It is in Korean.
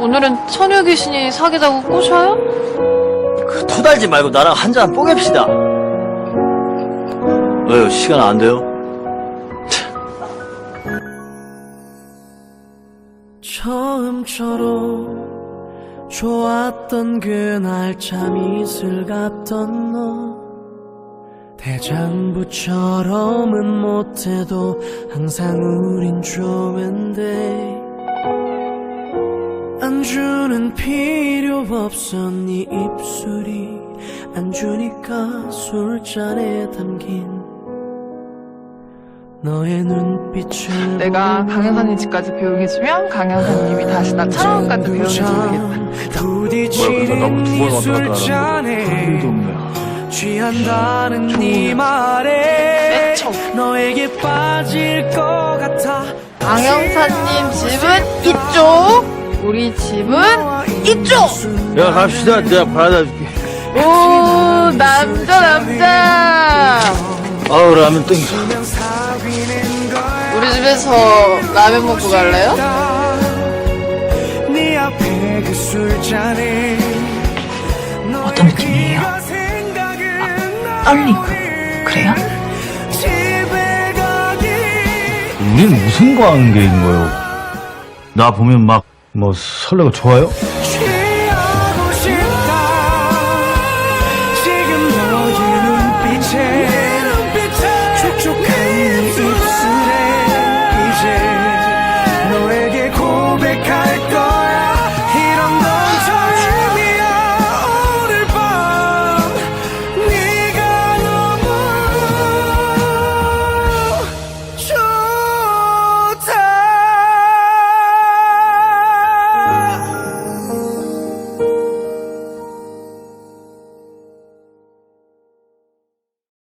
오늘은 처녀 귀신이 사귀자고 꼬셔요? 그 토달지 말고 나랑 한 잔 뽀갭시다. 왜요? 시간 안 돼요? 처음처럼 좋았던 그날 참 이슬 같던 너 대장부처럼은 못해도 항상 우린 좋은데 안주는 필요 없어. 네 입술이 안 주니까 술잔에 담긴 너의 눈빛을 내가 강현사님 집까지 배웅해주면 강현사님이 다시 나 차원까지 배웅해주겠다. 부딪히는 네 술잔에 취한다는 네 말에. 너에게 빠질 것 같아. 강영사님 집은 이쪽, 우리 집은 이쪽! 야, 갑시다. 내가 바라다 줄게. 오, 남자, 남자! 아우, 라면 땡겨. 우리 집에서 라면 먹고 갈래요? 어떤 느낌이에요? 떨리고 그래요? 집에 가기 우린 무슨 관계인 거요? 나 보면 막, 뭐 설레고 좋아요?